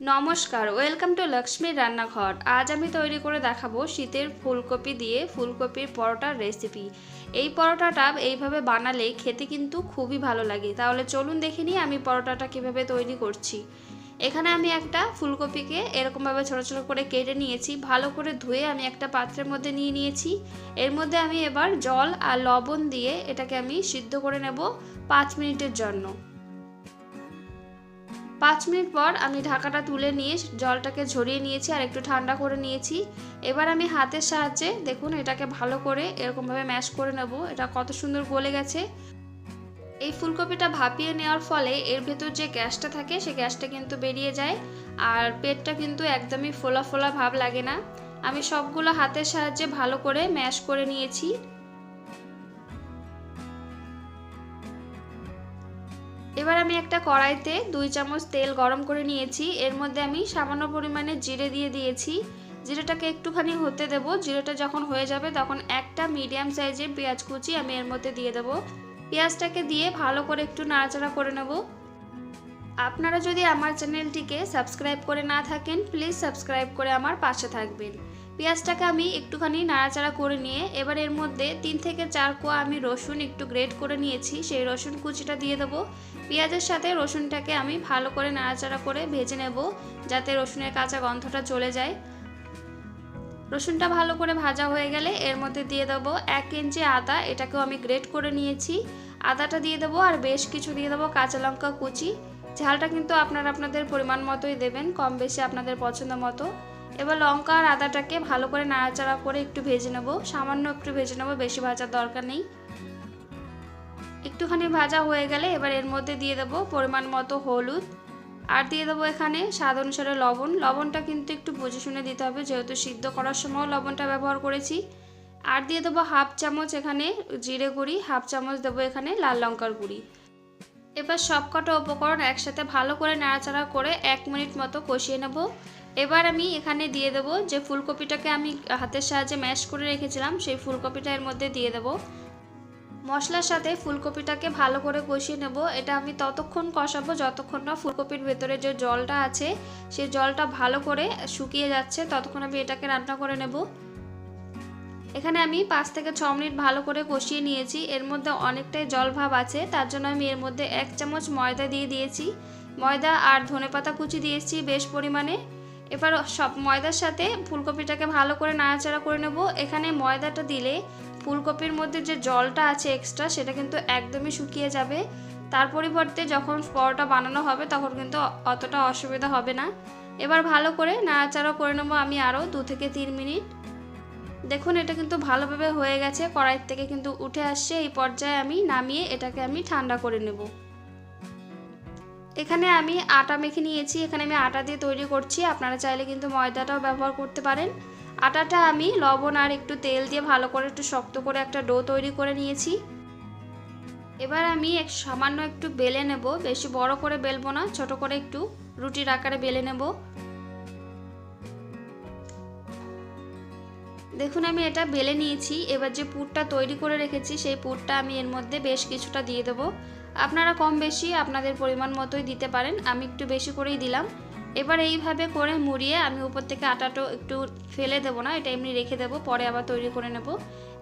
নমস্কার, welcome to লক্ষ্মীর রান্নাঘর। আজ আমি তৈরি করে দেখাবো শীতের ফুলকপি দিয়ে ফুলকপির পরোটার রেসিপি এই পরোটাটা এইভাবে বানালে খেতে কিন্তু খুবই ভালো লাগে। তাহলে চলুন দেখে নিই আমি পরোটাটা কীভাবে তৈরি করছি। এখানে আমি একটা ফুলকপিকে এরকমভাবে ছোটো ছোটো করে কেটে নিয়েছি। ভালো করে ধুয়ে আমি একটা পাত্রের মধ্যে নিয়ে নিয়েছি। এর মধ্যে আমি এবার জল আর লবণ দিয়ে এটাকে আমি সিদ্ধ করে নেব পাঁচ মিনিটের জন্য। পাঁচ মিনিট পর আমি ঢাকাটা তুলে নিয়ে জলটাকে ঝরিয়ে নিয়েছি আর একটু ঠান্ডা করে নিয়েছি। এবার আমি হাতের সাহায্যে দেখুন এটাকে ভালো করে এরকমভাবে ম্যাশ করে নেব। এটা কত সুন্দর গলে গেছে। এই ফুলকপিটা ভাপিয়ে নেওয়ার ফলে এর ভেতর যে গ্যাসটা থাকে সে গ্যাসটা কিন্তু বেরিয়ে যায় আর পেটটা কিন্তু একদমই ফোলা ফোলা ভাব লাগে না। আমি সবগুলো হাতের সাহায্যে ভালো করে ম্যাশ করে নিয়েছি। এবার আমি একটা কড়াইতে দুই চামচ তেল গরম করে নিয়েছি। এর মধ্যে আমি সামান্য পরিমাণে জিরে দিয়ে দিয়েছি। জিরেটাকে একটুখানি হতে দেব। জিরেটা যখন হয়ে যাবে তখন একটা মিডিয়াম সাইজের পেঁয়াজ কুচি আমি এর মধ্যে দিয়ে দেবো। পেঁয়াজটাকে দিয়ে ভালো করে একটু নাড়াচাড়া করে নেব। আপনারা যদি আমার চ্যানেলটিকে সাবস্ক্রাইব করে না থাকেন, প্লিজ সাবস্ক্রাইব করে আমার পাশে থাকবেন। পেঁয়াজটাকে আমি একটুখানি নাড়াচাড়া করে নিয়ে এবার এর মধ্যে তিন থেকে চার কোয়া আমি রসুন একটু গ্রেট করে নিয়েছি, সেই রসুন কুচিটা দিয়ে দেবো। পেঁয়াজের সাথে রসুনটাকে আমি ভালো করে নাড়াচাড়া করে ভেজে নেব, যাতে রসুনের কাঁচা গন্ধটা চলে যায়। রসুনটা ভালো করে ভাজা হয়ে গেলে এর মধ্যে দিয়ে দেবো এক ইঞ্চি আদা, এটাকেও আমি গ্রেট করে নিয়েছি। আদাটা দিয়ে দেবো আর বেশ কিছু দিয়ে দেবো কাঁচা লঙ্কা কুচি। ঝালটা কিন্তু আপনারা আপনাদের পরিমাণ মতোই দেবেন, কম বেশি আপনাদের পছন্দ মতো। এবার লঙ্কা আর আদাটাকে ভালো করে নাড়াচাড়া করে একটু ভেজে নেব। সামান্য একটু ভেজে নেব, বেশি ভাজার দরকার নেই। একটুখানি ভাজা হয়ে গেলে এবার এর মধ্যে দিয়ে দেবো পরিমাণ মতো হলুদ। আর দিয়ে দেবো এখানে স্বাদ অনুসারে লবণ। লবণটা কিন্তু একটু বুঝে শুনে দিতে হবে, যেহেতু সিদ্ধ করার সময় লবণটা ব্যবহার করেছি। আর দিয়ে দেবো হাফ চামচ এখানে জিরে গুঁড়ি, হাফ চামচ দেবো এখানে লাল লঙ্কার গুঁড়ি। এবার সবকটা উপকরণ একসাথে ভালো করে নাড়াচাড়া করে এক মিনিট মতো কষিয়ে নেব। এবার আমি এখানে দিয়ে দেবো যে ফুলকপিটাকে আমি হাতের সাহায্যে ম্যাশ করে রেখেছিলাম, সেই ফুলকপিটা এর মধ্যে দিয়ে দেবো। মশলার সাথে ফুলকপিটাকে ভালো করে কষিয়ে নেব। এটা আমি ততক্ষণ কষাবো যতক্ষণ না ফুলকপির ভেতরে যে জলটা আছে সেই জলটা ভালো করে শুকিয়ে যাচ্ছে, ততক্ষণ আমি এটাকে রান্না করে নেব। এখানে আমি পাঁচ থেকে ছ মিনিট ভালো করে কষিয়ে নিয়েছি। এর মধ্যে অনেকটাই জল ভাব আছে, তার জন্য আমি এর মধ্যে এক চামচ ময়দা দিয়ে দিয়েছি। ময়দা আর ধনেপাতা কুচি দিয়েছি বেশ পরিমাণে। এবার সব ময়দার সাথে ফুলকপিটাকে ভালো করে নাড়াচাড়া করে নেব। এখানে ময়দাটা দিলে ফুলকপির মধ্যে যে জলটা আছে এক্সট্রা সেটা কিন্তু একদমই শুকিয়ে যাবে। তার পরিবর্তে যখন পরোটা বানানো হবে, তখন কিন্তু অতটা অসুবিধা হবে না। এবার ভালো করে নাড়াচাড়া করে নেব আমি আরও দু থেকে তিন মিনিট। দেখুন, এটা কিন্তু ভালোভাবে হয়ে গেছে, কড়াইয়ের থেকে কিন্তু উঠে আসছে। এই পর্যায়ে আমি নামিয়ে এটাকে আমি ঠান্ডা করে নেব। এখানে আমি আটা মেখে নিয়েছি, এখানে আমি আটা দিয়ে তৈরি করছি, আপনারা চাইলে কিন্তু ময়দাটাও ব্যবহার করতে পারেন। আটাটা আমি লবণ আর একটু তেল দিয়ে ভালো করে একটু শক্ত করে একটা ডো তৈরি করে নিয়েছি। এবার আমি এক সামান্য একটু বেলে নেব, বেশি বড় করে বেলবো না, ছোট করে একটু রুটির আকারে বেলে নেব। দেখুন, আমি এটা বেলে নিয়েছি, এবার যে পুরটা তৈরি করে রেখেছি, সেই পুরটা আমি এর মধ্যে বেশ কিছুটা দিয়ে দেবো। আপনারা কম বেশি আপনাদের পরিমাণ মতোই দিতে পারেন। আমি একটু বেশি করেই দিলাম। এবার এইভাবে করে মুড়িয়ে আমি উপর থেকে আটাটা একটু ফেলে দেবো না, এটা এমনি রেখে দেবো, পরে আবার তৈরি করে নেব।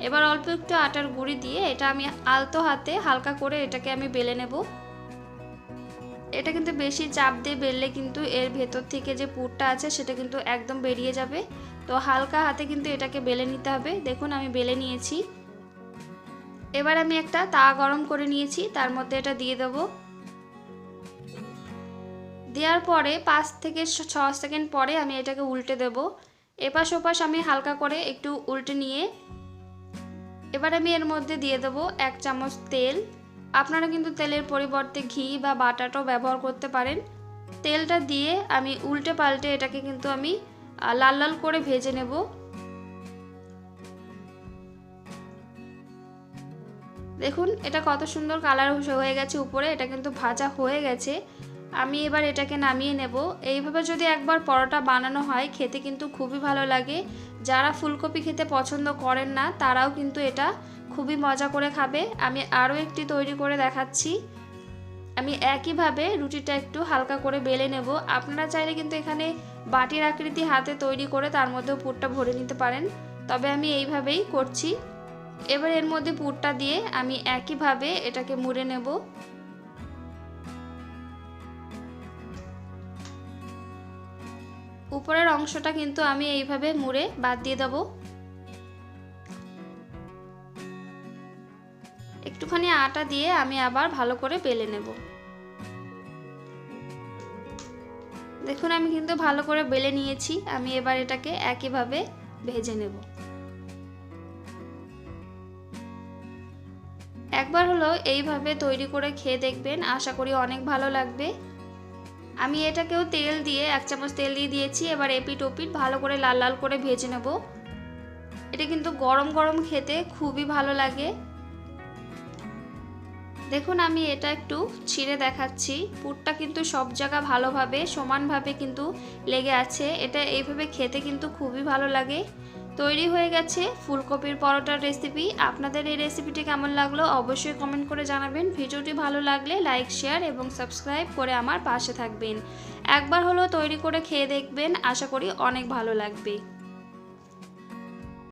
এবার অল্প একটু আটার গুঁড়ি দিয়ে এটা আমি আলতো হাতে হালকা করে এটাকে আমি বেলে নেব। এটা কিন্তু বেশি চাপ দিয়ে বেললে কিন্তু এর ভেতর থেকে যে পুরটা আছে সেটা কিন্তু একদম বেরিয়ে যাবে। তো হালকা হাতে কিন্তু এটাকে বেলে নিতে হবে। দেখুন আমি বেলে নিয়েছি। এবার আমি একটা তা গরম করে নিয়েছি, তার মধ্যে এটা দিয়ে দেবো। দেওয়ার পরে পাঁচ থেকে ছ সেকেন্ড পরে আমি এটাকে উল্টে দেব। এপাশ ওপাশ আমি হালকা করে একটু উল্টে নিয়ে, এবার আমি এর মধ্যে দিয়ে দেবো এক চামচ তেল। আপনারা কিন্তু তেলের পরিবর্তে ঘি বা বাটাটাও ব্যবহার করতে পারেন। তেলটা দিয়ে আমি উল্টে পাল্টে এটাকে কিন্তু আমি লাল লাল করে ভেজে নেব। দেখুন, এটা কত সুন্দর কালার হয়ে গেছে উপরে, এটা কিন্তু ভাজা হয়ে গেছে। আমি এবার এটাকে নামিয়ে নেব। এইভাবে যদি একবার পরোটা বানানো হয়, খেতে কিন্তু খুবই ভালো লাগে। যারা ফুলকপি খেতে পছন্দ করেন না, তারাও কিন্তু এটা খুবই মজা করে খাবে। আমি আরও একটি তৈরি করে দেখাচ্ছি। আমি একইভাবে রুটিটা একটু হালকা করে বেলে নেব। আপনারা চাইলে কিন্তু এখানে বাটির আকৃতি হাতে তৈরি করে তার মধ্যেও পুরটা ভরে নিতে পারেন। তবে আমি এইভাবেই করছি। এবার এর মধ্যে পুরটা দিয়ে আমি একইভাবে এটাকে মুড়ে নেব। উপরের অংশটা কিন্তু আমি এইভাবে মুড়ে বাদ দিয়ে দেবো। একটুখানি আটা দিয়ে আমি আবার ভালো করে বেলে নেব। দেখুন আমি কিন্তু ভালো করে বেলে নিয়েছি, আমি এবার এটাকে একইভাবে ভেজে নেব। একবার হলো এইভাবে তৈরি করে খেয়ে দেখবেন, আশা করি অনেক ভালো লাগবে। আমি এটাকেও তেল দিয়ে, এক চামচ তেল দিয়ে দিয়েছি, এবার এপিট ওপিট ভালো করে লাল লাল করে ভেজে নেব। এটা কিন্তু গরম গরম খেতে খুবই ভালো লাগে। দেখুন, আমি এটা একটু ছিঁড়ে দেখাচ্ছি। পুরটা কিন্তু সব জায়গা ভালোভাবে, সমানভাবে কিন্তু লেগে আছে। এটা এইভাবে খেতে কিন্তু খুবই ভালো লাগে। তৈরি হয়ে গেছে ফুলকপির পরোটার রেসিপি আপনাদের এই রেসিপিটি কেমন লাগল অবশ্যই কমেন্ট করে জানাবেন। ভিডিওটি ভালো লাগলে লাইক শেয়ার এবং সাবস্ক্রাইব করে আমার পাশে থাকবেন। একবার হলো তৈরি করে খেয়ে দেখবেন। আশা করি অনেক ভালো লাগবে।